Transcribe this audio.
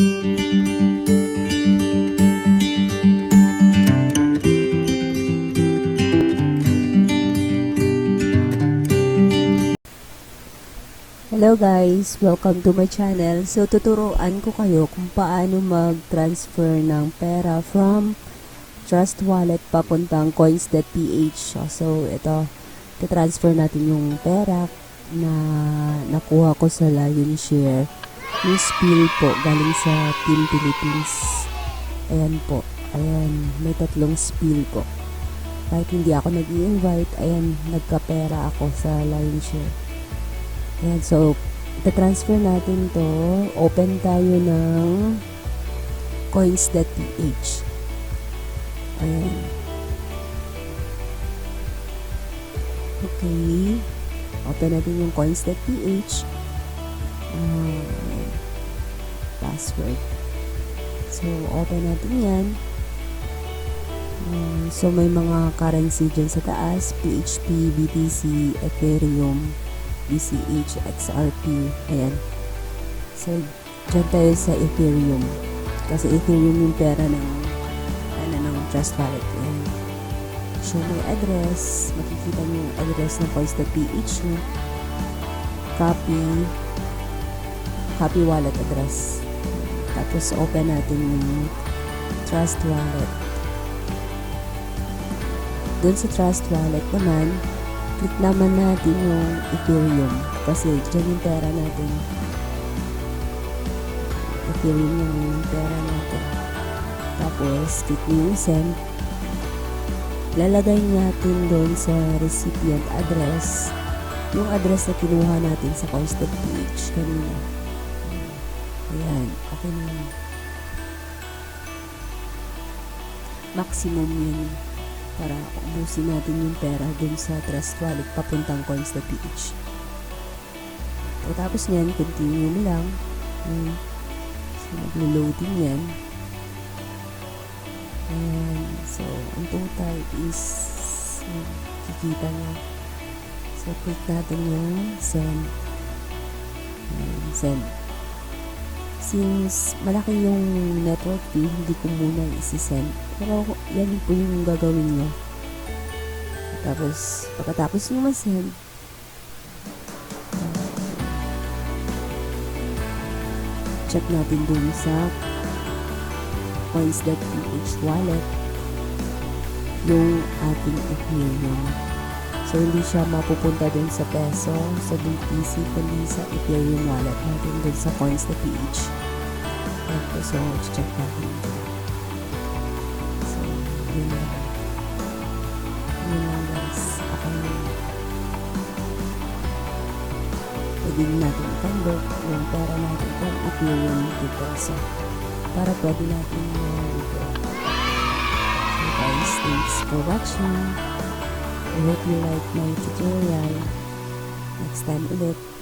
Hello guys! Welcome to my channel. So, tuturuan ko kayo kung paano mag-transfer ng pera from Trust Wallet papuntang coins.ph. So, ito, transfer natin yung pera na nakuha ko sa Lion Share. Yung spill po, galing sa Team Philippines. Ayan po. Ayan, may tatlong spill po. Kahit hindi ako nag-i-invite, ayan, nagkapera ako sa Lion Share. Ayan, so, transfer natin to. Open tayo ng coins.ph. Ayan. Okay. Open natin yung coins.ph. Uh, password. So, open natin yan. Uh, so, may mga currency dyan sa taas. PHP, BTC, Ethereum, ECH, XRP. Ayan. So, dyan tayo sa Ethereum. Kasi Ethereum yung pera ng ano, ng Trust Wallet. Ayan. Show my address. Makikita niyo yung address ng nyo. Copy. Copy wallet address. Tapos, open natin yung Trust Wallet. Doon sa Trust Wallet naman, click naman natin yung Ethereum. Kasi dyan yung pera natin. Ethereum yung pera natin. Tapos click nyo yung send. Lalagay natin doon sa recipient address. Yung address na kinuha natin sa constant page kanina ayan okay na yun maximum yun para ubusin natin yung pera dun sa trust wallet papuntang coins.ph. So, tapos niyan, continue mo lang. Ayan. So, maglo-loading yan. Ayan. So, ang total is ayan, kikita niya. So, click natin yung send. Ayan, send. Since malaki yung network fee, hindi ko muna isi-send. Pero yan po yung gagawin nyo. Tapos, pagkatapos nyo ma-send, check natin dun sa coins.ph wallet yung ating Ethereum. So, hindi siya mapupunta dun sa peso, sa BTC, kundi sa Ethereum wallet natin dun sa coins.ph. Ito, so, check natin. So, yun lang. Yun lang guys. Okay na. Pwede natin i-convert yung pera natin kung Ethereum to peso. Para pwede natin i-withdraw. So guys, thanks for watching. I hope you like my tutorial. Next time ulit.